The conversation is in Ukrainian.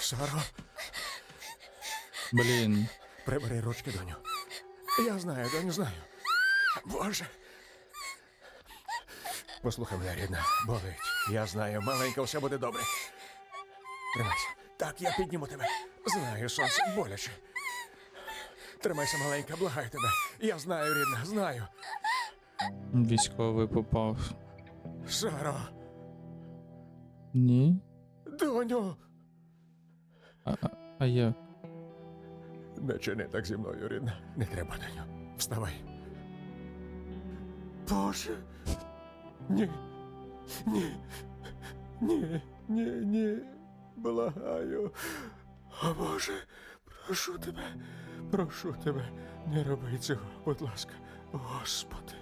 Саро, Блін. прибери ручки, доню. Я знаю, доню, знаю. Боже. Послухай мене, рідна, болить. Я знаю, маленька, все буде добре. Тримайся. Так, я підніму тебе. Знаю, сонце, боляче. Тримайся, маленька, благаю тебе. Я знаю, рідна, знаю. Військовий попав. Саро, Ні? Доню. А, а, а як? Не чини так зі мною, рідна. Не треба, доню. Вставай. Боже. Ні. Ні. Ні. Ні, ні. Благаю. О Боже, прошу тебе, прошу тебе, не роби цього, будь ласка, Господи.